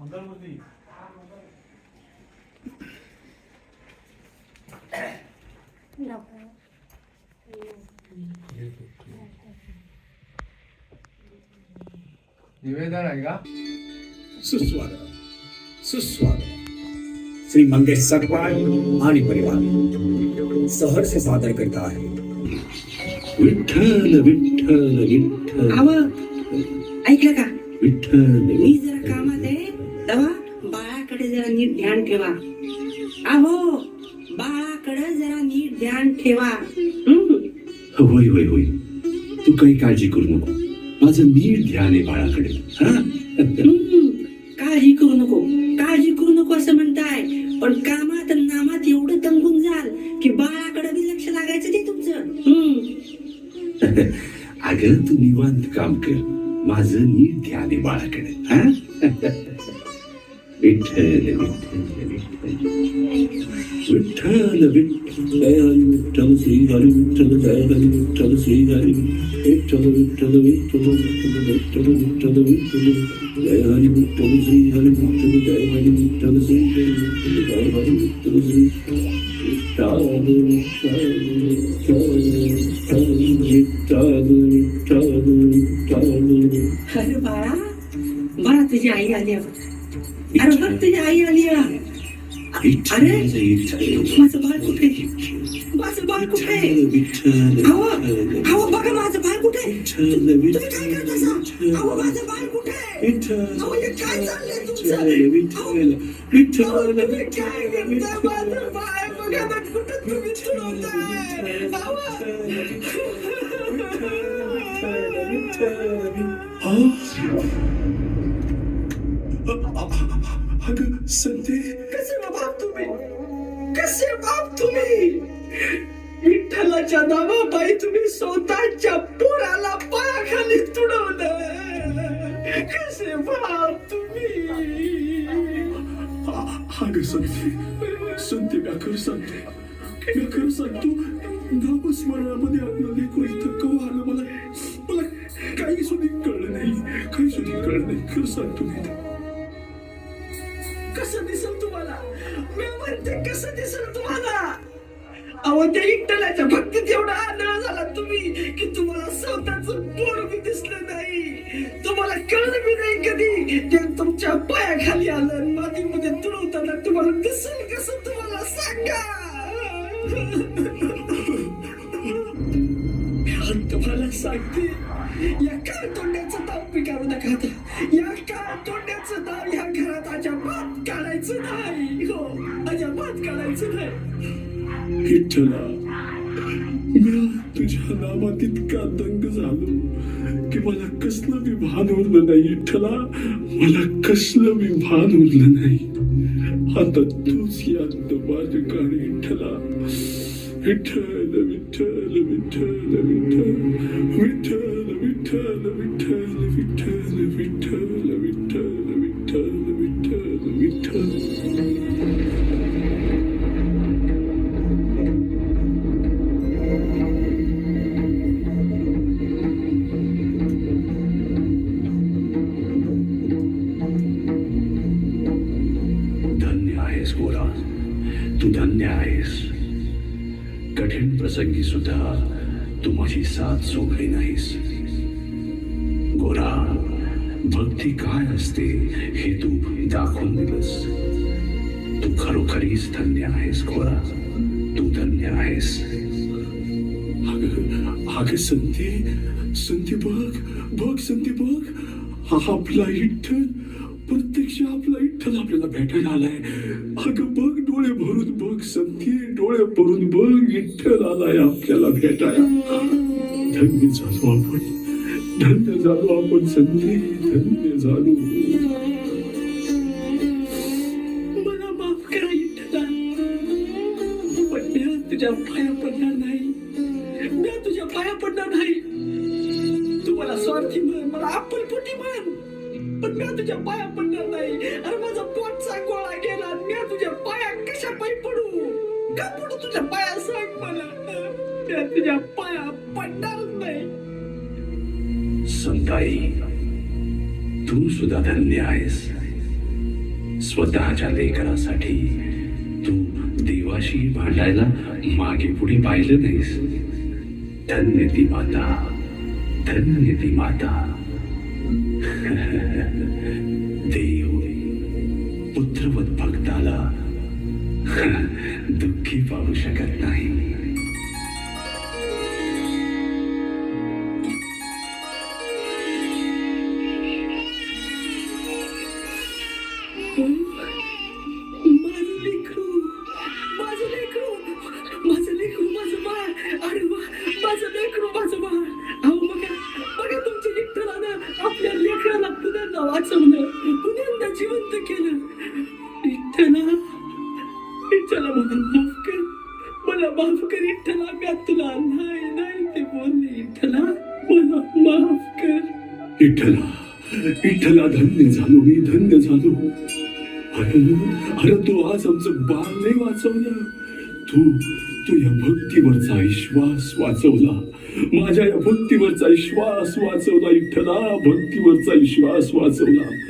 मंगलमूर्ती निवेदन का सुस्वागत सुस्वागत श्री मंगेश सकपाळ आणि परिवार। सहर्ष सादर करत आहे विठ्ठल विठ्ठल विठ्ठल। आव ऐकलं का विठ्ठल. मी जरा कामात आहे तेव्हा बाळाकडे जरा नीट ध्यान ठेवा. आहो बाळाकडे जरा नीट ध्यान ठेवा? होय होय होय. तू काही काळजी करू नको. माझं नीट ध्यान आहे बाळाकडे. काळजी करू नको. काळजी करू नको असं म्हणताय. पण कामात नामात एवढं दंगून जाल की बाळाकडे बी लक्ष लागायचं ते तुमचं. अगं तू निवांत काम कर. माझं नीट ध्यान आहे बाळाकडे विठ्ठल विठ्ठल विठ्ठल विठ्ठल जय हरी विठ्ठल श्री हरी विठ्ठल जय हरी विठ्ठल श्री हरी विठ्ठल विठ्ठल विठ्ठल विठ्ठल विठ्ठल विठ्ठल विठ्ठल जय हरी विठ्ठल श्री हरी विठ्ठल जय हरी विठ्ठल श्री हरी विठ्ठल जय हरी विठ्ठल श्री विठ्ठल विठ्ठल विठ्ठल विठ्ठल विठ्ठल अरे बाळा बाळा तुझी आई आली. अरे बघ तुझी आई आली. अरे माझं बाळ कुठे? माझं बाळ कुठे? अहो अहो बघा माझं बाळ कुठे? तुम्ही काय करता अहो माझं बाळ कुठे? अहो हे काय चाललंय तुमचं? अहो तुम्ही काय करताय? माझं बाळ बघा कुठं तुम्ही तुडवताय अगं संते कसे बाप तुम्ही? कसे बाप तुम्ही? विठ्ठलाच्या नावापायी तुम्ही स्वतःच्या पोराला पायाखाली तुडवलं. कसे बाप तुम्ही? अगं संते संते व्याकर सांगतो व्याकर सांगतो नामस्मरणामध्ये आपलं लेकरू इथं कवा आलं मला काही सुद्धा कळलं नाही काही सुद्धा कळलं नाही खरं सांगतो मी कसं दिसल तुम्हाला मी म्हणते कसं दिसल तुम्हाला अहो त्या विठ्ठलाच्या भक्तीत एवढा आदळ झाला तुम्ही की तुम्हाला स्वतःच पोर बी दिसलं नाही तुम्हाला कळलं बी नाही कधी ते तुमच्या पायाखाली आलं मातीमध्ये तुडवताना तुम्हाला दिसेल कसं तुम्हाला सांगा मी तुम्हाला सांगते या काळ तोंड्याचं नाव पिकारू नका या काळ तोंड्याचं नाव या घरात अजाबात काढायचं नाही हो अजाबात काढायचं नाही विठ्ठला मी तुझ्या नामात इतका दंग झालो की मला कसलं विभान उरलं नाही विठ्ठला मला कसलं विभान उरलं नाही आता तूच यात माझे काढ विठ्ठला विठ्ठल विठ्ठल विठ्ठल विठ्ठल विठ्ठल विठ्ठल विठ्ठल तू धन्य आहेस कठीण प्रसंगी सुद्धा तू माझी साथ सोडली नाहीस। गोरा, भक्ती काय असते हे तू दाखवून दिलंस। तू खरोखरीच धन्य आहेस, गोरा। तू धन्य आहेस। अगं संती संती बघ बघ संती बघ। आपला विठ्ठल प्रत्यक्ष आपला विठ्ठल आपल्याला भेटायला आलाय. अगं बघ डोळे भरून बघ संती डोळे भरून बघ विठ्ठल आलाय आपल्याला भेटायला. धन्य झालो आपण. धन्य झालो आपण संधी धन्य झालो. मला माफ करा विठ्ठला पण तुझ्या पाया पडणार नाही. मी तुझ्या पाया पडणार नाही. तू मला स्वार्थी म्हण मला आपलपोटी म्हण. पण मी तुझ्या पाया पडणार नाही. अरे माझा पोटचा गोळा गेला. मी तुझ्या पाया कशा पायी पडू? का पडू तुझ्या पाया सांग मला? मी तुझ्या पाया पडणार नाही. संताई तू सुद्धा धन्य आहेस. स्वतःच्या लेकरासाठी तू देवाशी भांडायला मागे पुढे पाहिलं नाहीस. धन्य ती माता धन्य ती माता. देव पुत्रवत भक्ताला दुःखी पाहू शकत नाही. विठ्ठला विठ्ठला मला माफ कर. मला माफ कर विठ्ठला मी तुला नाही नाही ते बोलले. विठ्ठला मला माफ कर. विठ्ठला विठ्ठला धन्य झालो मी धन्य झालो. अरे अरे तू आज आमचं बाळ नाही वाचवलं. तू तू या भक्तीवरचा विश्वास वाचवला. माझ्या या भक्तीवरचा विश्वास वाचवला. विठ्ठला भक्तीवरचा विश्वास वाचवला.